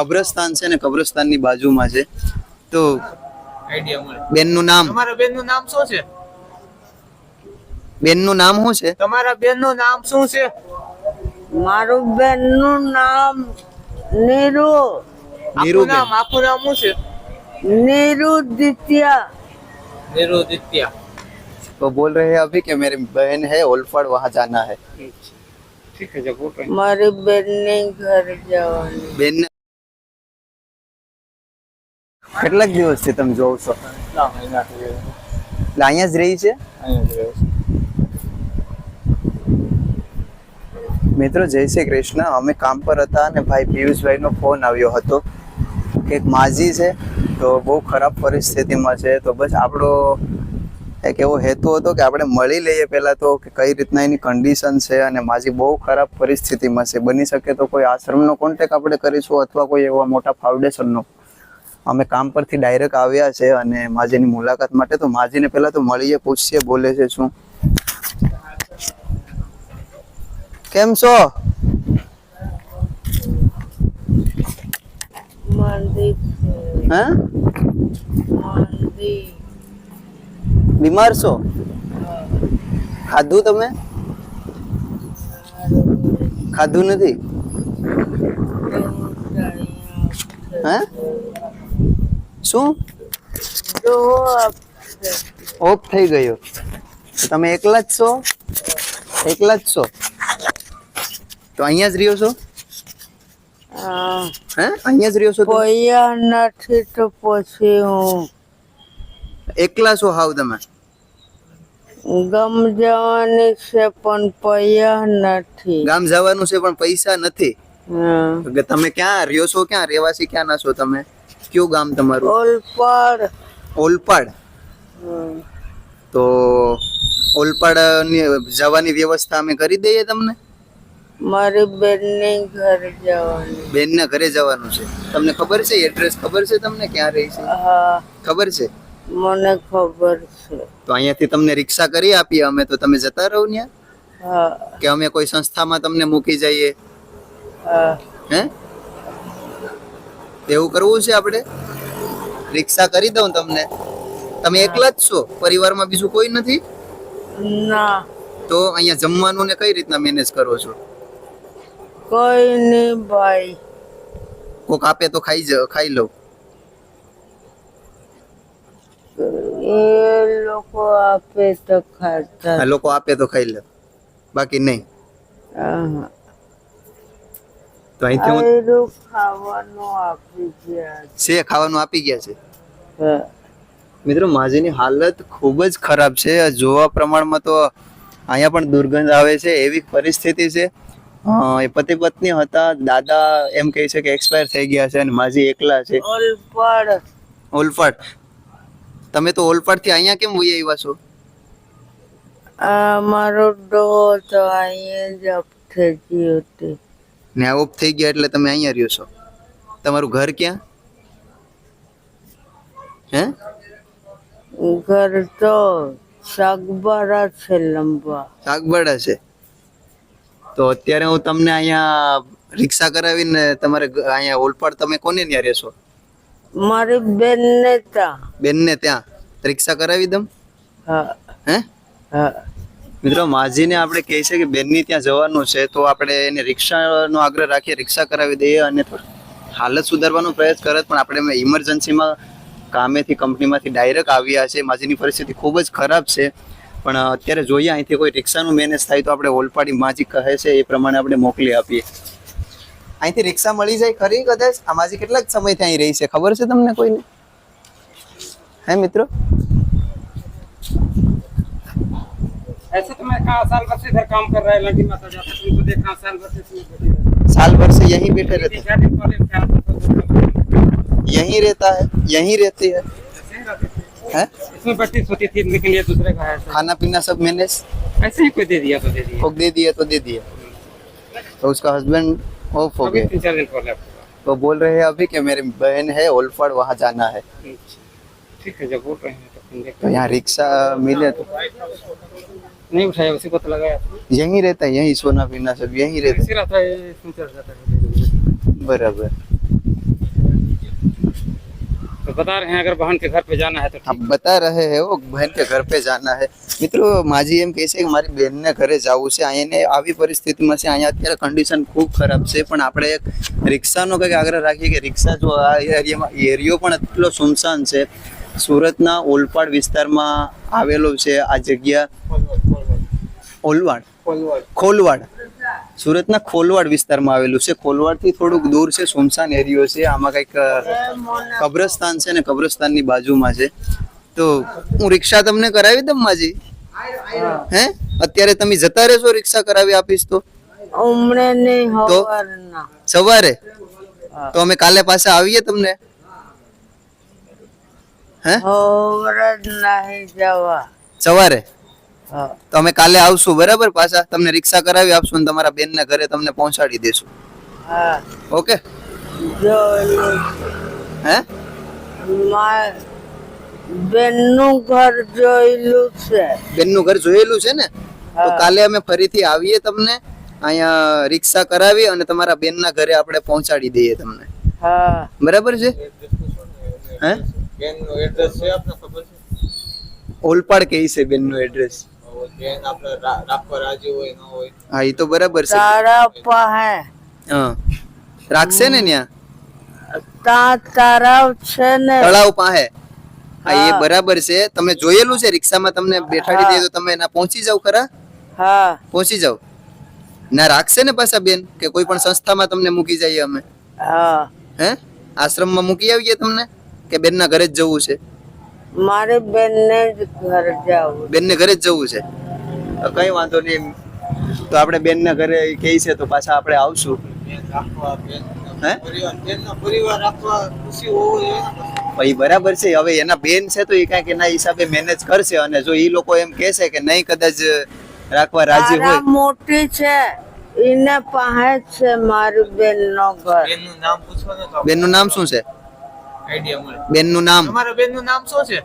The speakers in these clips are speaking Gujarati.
કબ્રસ્તાન છે ને કબ્રસ્તાનની બાજુમાં છે તો આઈડિયા મળે બેનનું નામ તમારા બેનનું નામ શું છે બેનનું નામ શું છે તમારા બેનનું નામ શું છે મારું બેનનું નામ નીરુ આખું નીરુબેન. નામ આખું નામ શું છે નીરુ દિત્યા નિરુદિત્યા तो बोल रहे हैं अभी कि मेरी बहन है ओलफाड़ वहाँ जाना है ઠીક છે બોલ રહે મારી બેનને ઘર જવાનું બેન કેટલાક દિવસથી તમે જોવ છો? એટલે અહીંયા જ રહી છે? મિત્રો જય શ્રી કૃષ્ણ. અમે કામ પર હતા અને ભાઈ પિયુષભાઈનો ફોન આવ્યો હતો કે એક માજી છે તો બહુ ખરાબ પરિસ્થિતિમાં છે. તો બસ આપણો એક એવો હેતુ હતો કે આપણે મળી લઈએ પહેલા તો કે કઈ રીતના એની કન્ડિશન છે અને માજી બહુ ખરાબ પરિસ્થિતિમાં છે. બની શકે તો કોઈ આશ્રમનો કોન્ટેક આપણે કરીશું અથવા કોઈ એવા મોટા ફાઉન્ડેશનનો અમે કામ પરથી ડાયરેક્ટ આવ્યા છે અને માજીની મુલાકાત માટે તો માજીને પહેલા તો મળીએ પૂછીએ બોલે છે શું. કેમ છો? હે? બીમાર છો? ખાધું તમે? ખાધું નથી? હે? શું? ઓફ થઈ ગયો. તમે એકલા જ છો? એકલા જ છો? તો અહીંયા જ રહ્યો છો? હે? અહીંયા જ રહ્યો છો? પૈયા નથી તો પછી હું એકલા છો હાવ તમે? ગામ જવાની છે પણ પૈયા નથી. ગામ જવાનું છે પણ પૈસા નથી? તમે ક્યાં રહ્યો છો? ક્યાં રહેવાસી ક્યાં ના છો તમે? કયું ગામ તમારું? ઓલપાડ. ઓલપાડ. તો ઓલપાડની જવાની વ્યવસ્થા અમે કરી દઈએ તમને? મારી બેનને ઘરે જવાનું. બેનના ઘરે જવાનું છે. તમને ખબર છે? એડ્રેસ ખબર છે તમને ક્યાં રહી છે? ખબર છે? મને ખબર છે. તો અહીંયાથી તમને રિક્ષા કરી આપીએ. અમે તો તમે જતા રહો ત્યાં. હા. કે અમે કોઈ સંસ્થામાં તમને મૂકી જઈએ. હા. હે? એવું કરવું છે આપણે? રિક્ષા કરી દઉં તમને. તમે એકલા જ છો? પરિવારમાં બીજું કોઈ નથી? ના. તો અહીંયા જમવાનું ને કઈ રીતના મેનેજ કરો છો? કોઈ નહીં ભાઈ. કોક આપે તો ખાઈ જ ખાઈ લઉં. એ લોકો આપે તો ખાતા. લોકો આપે તો ખાઈ લે. બાકી નહીં. હા. તો અહીંથી હું ખાવાનું આપી ગયા છે. ખાવાનું આપી ગયા છે. મિત્રો માજીની હાલત ખૂબ જ ખરાબ છે. જોવા પ્રમાણમાં તો અહીંયા પણ દુર્ગંધ આવે છે એવી પરિસ્થિતિ છે. એ પતિ પત્ની હતા દાદા એમ કહે છે કે એક્સપાયર થઈ ગયા છે અને માજી એકલા છે. ઓલપાડ. ઓલપાડ. તમે તો ઓલપાડથી અહીંયા કેમ વહી આવ્યા છો? મારો ડો તો અહીંયા જ થઈ ગયો હતી ને આ ઓફ થઈ ગયા એટલે તમે અહીંયા રહ્યો છો. તમારું ઘર ક્યાં? હે? ઘર તો સાગબારા છે લંબા. સાગબારા છે. તો અત્યારે હું તમને અહીંયા રિક્ષા કરાવીને તમારે અહીંયા ઓલપાડ તમે કોને ત્યાં રહેશો? મારી બેન ને ત્યાં. બેન બેનને ત્યાં. રિક્ષા કરાવી દઉં? હા. હે? હા. મિત્રો, માજીને આપણે કહે છે કે બેનની ત્યાં જવાનું છે, તો આપણે એને રિક્ષાનો આગ્રહ રાખીએ, રિક્ષા કરાવી દઈએ અને હાલત સુધારવાનો પ્રયાસ કરે, પણ આપણે ઇમરજન્સીમાં કામેથી, કંપનીમાંથી ડાયરેક્ટ આવ્યા છે. માજીની પરિસ્થિતિ ખૂબ જ ખરાબ છે. પણ અત્યારે જોઈએ, અહીંથી કોઈ રિક્ષાનું મેનેજ થાય તો આપણે ઓલપાડી માજી કહે છે, એ પ્રમાણે આપણે મોકલી આપીએ. અહીંથી રિક્ષા મળી જાય ખરી કદાચ? આ માજી કેટલાક સમયથી અહીં રહી છે, ખબર છે તમને કોઈને? હે મિત્રો? ऐसे तो मैं कहा साल भर से इधर काम कर रहा है लंडी माता जाता तुमको देखा साल भर से साल भर से यहीं बैठे रहते होता यहीं रहता है यहीं रहती है। है इसमें बैठी सोती थी लेकिन ये दूसरे का है खाना पीना सब मैनेज ऐसे ही कोई दे दिया तो दे दिया। दे दिया तो दे दिया। तो उसका हस्बैंड ऑफ़ हो गए तीन चार दिन पहले तो बोल रहे हैं अभी कि मेरी बहन है ओलफाड़ वहाँ जाना है। ठीक है जब बोल रहे हैं तो तो यहाँ रिक्शा मिले तो नहीं उठाया उसी को तो लगाया यहीं रहता है यहीं सोना पीना सब यहीं रहता इसी रहता है इसमें चढ़ जाता है है बराबर तो बता रहे हैं अगर बहन के घर पे जाना है तो आप बता रहे हैं वो बहन के घर पे जाना है મિત્રો માજી એમ કહે છે કે મારી બેનને ઘરે જવું છે અહીંયાને આવી પરિસ્થિતિમાં છે અહીંયા અત્યારે કન્ડિશન ખૂબ ખરાબ છે પણ આપણે એક રિક્ષાનો કંઈક આગ્રહ રાખીએ કે રિક્ષા જો આ એરિયામાં એરિયો પણ એટલો સુમસાન છે સુરતના ઓલપાડ વિસ્તારમાં આવેલો છે આ જગ્યા ઓલવાડ ખોલવાડ. સુરતના ખોલવાડ વિસ્તારમાં આવેલું છે. ખોલવાડથી થોડુંક દૂર છે. સુમસાન એરિયો છે. આમાં કંઈક કબ્રસ્તાન છે ને કબ્રસ્તાનની બાજુમાં છે. તો હું રિક્ષા તમને કરાવી દઉં માજી? હે? અત્યારે તમે જતા રહેશો રિક્ષા કરાવી આપીશ તો? તો? સવારે? તો અમે કાલે પાછા આવીએ તમને? હે? સવારે. તો અમે કાલે આવશું બરાબર? પાછા તમને રિક્ષા કરાવી આપશું અને તમારા બેનના ઘરે તમને પહોંચાડી દેશું. હા. ઓકે? હે? બેનનું ઘર જોયેલું છે. બેનનું ઘર જોયેલું છે ને? તો કાલે અમે ફરીથી આવીએ તમને અહીંયા રિક્ષા કરાવી અને તમારા બેનના ઘરે આપણે પહોંચાડી દઈએ તમને. બરાબર છે? હે? બેનનું એડ્રેસ છે આપને ખબર છે? ઓલપાડ કે છે બેનનું એડ્રેસ હવે બેન આપણે રાખવા રાજી હોય ન હોય. હા એ તો બરાબર છે. તારા હે. હા. રાખશે ને ત્યાં તા તરફ છે ને. તળાવ પાસે હા એ બરાબર છે. તમે જોયેલું છે રિક્ષામાં તમને બેઠાડી દે તો તમે એના પહોંચી જાવ ખરા? હા. પહોંચી જાવ ના રાખશે ને પાછા બેન કે કોઈ પણ સંસ્થામાં તમને મૂકી જઈએ અમે? હા. હે? આશ્રમમાં મૂકી આવીએ તમને? કે બેનના ઘરે જ જવું છે? મારી બેનને જ ઘર જવું બેનને ઘરે જ જવું છે? કઈ વાંધો નહીં તો આપણે બેનના ઘરે કહે છે તો પાછા આપણે આવશું. બેન હે બરાબર છે. હવે એના બેન છે તો એ કાંઈક એના હિસાબે મેનેજ કરશે અને જો એ લોકો એમ કહેશે કે નહીં કદાચ રાખવા રાજી હોય. મોટી છે. એને પાસે છે મારી બેન નો ઘર પૂછો ને નામ શું છે? આઈડિયા મળે. બેનનું નામ? તમારા બેનનું નામ શું છે?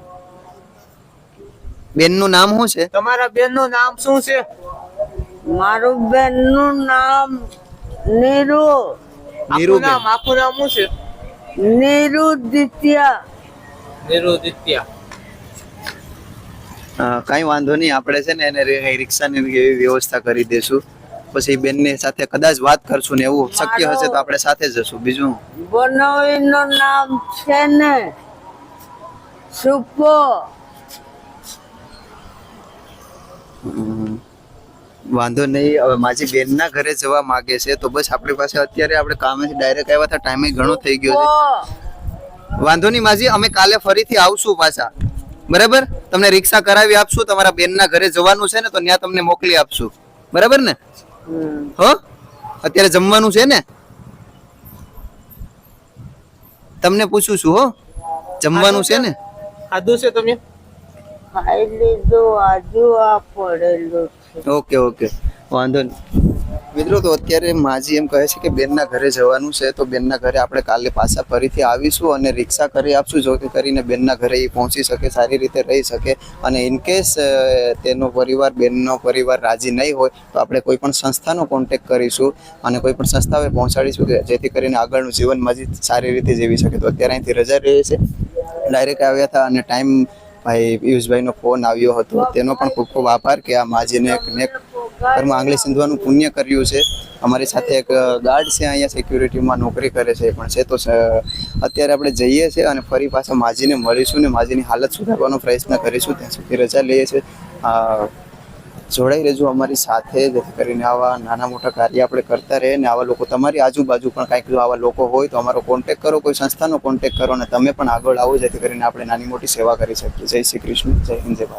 બેનનું નામ શું છે? તમારા બેનનું નામ શું છે? મારું બેનનું નામ નીરુ. નીરુ નામ આખું નામ શું છે? નીરુ દિત્યા નિરુદિત્યા હા, કઈ વાંધો નહીં આપણે છે ને એને રિક્ષાની એવી વ્યવસ્થા કરી દેશું. પછી બેનની સાથે કદાચ વાત કરશું ને એવું શક્ય હશે તો આપણે સાથે જશું. બીજું? બનાવી નામ છે ને સુપો વાંધો નહીં. હવે માજી બેનના ઘરે જવા માંગે છે તો બસ આપણી પાસે અત્યારે આપણે કામેથી ડાયરેક્ટ આવ્યા હતા. ટાઈમે ઘણો થઈ ગયો છે. વાંધો નહીં માજી અમે કાલે ફરીથી આવશું પાછા. બરાબર? તમને રિક્ષા કરાવી આપશું. તમારા બેનના ઘરે જવાનું છે ને તો ત્યાં તમને મોકલી આપશું. બરાબર ને. હો? અત્યારે જમવાનું છે ને? તમને પૂછું છું હો. જમવાનું છે ને? ખાધું છે તમે? ખાઈ લીધું આજુ આ પડેલું ઓકે ઓકે. વાંધો નહીં મિત્રો, તો અત્યારે માજી એમ કહે છે કે બેનના ઘરે જવાનું છે, તો બેનના ઘરે આપણે કાલે પાછા ફરીથી આવીશું અને રિક્ષા કરી આપશું જો કે કરીને બેનના ઘરે એ પહોંચી શકે, સારી રીતે રહી શકે. અને ઇન કેસ તેનો પરિવાર, બેનનો પરિવાર રાજી નહીં હોય, તો આપણે કોઈ પણ સંસ્થાનો કોન્ટેક્ટ કરીશું અને કોઈ પણ સંસ્થાએ પહોંચાડીશું જેથી કરીને આગળનું જીવન મજી સારી રીતે જીવી શકે. તો અત્યારે અહીંથી રજા રહે છે. ડાયરેક્ટ આવ્યા હતા અને ટાઈમ ભાઈ પિયુષભાઈનો ફોન આવ્યો હતો. તેનો પણ ખૂબ ખૂબ આભાર કે આ માજીને એક કર્મ આંગળી સિંધવાનું પુણ્ય કર્યું છે. અમારી સાથે એક ગાર્ડ છે અહીંયા સિક્યુરિટીમાં નોકરી કરે છે પણ છે. તો અત્યારે આપણે જઈએ છીએ અને ફરી પાછા માજીને મળીશું ને માજીની હાલત સુધારવાનો પ્રયત્ન કરીશું. ત્યાં સુધી રજા લઈએ છીએ જોડાઈ રહેજો અમારી સાથે, જેથી કરીને આવા નાના મોટા કાર્ય આપણે કરતા રહીએ ને આવા લોકો તમારી આજુબાજુ પણ કાંઈક જો આવા લોકો હોય તો અમારો કોન્ટેક કરો, કોઈ સંસ્થાનો કોન્ટેક કરો અને તમે પણ આગળ આવો, જેથી કરીને આપણે નાની મોટી સેવા કરી શકીએ. જય શ્રી કૃષ્ણ. જય હિન્દ, જય ભારત.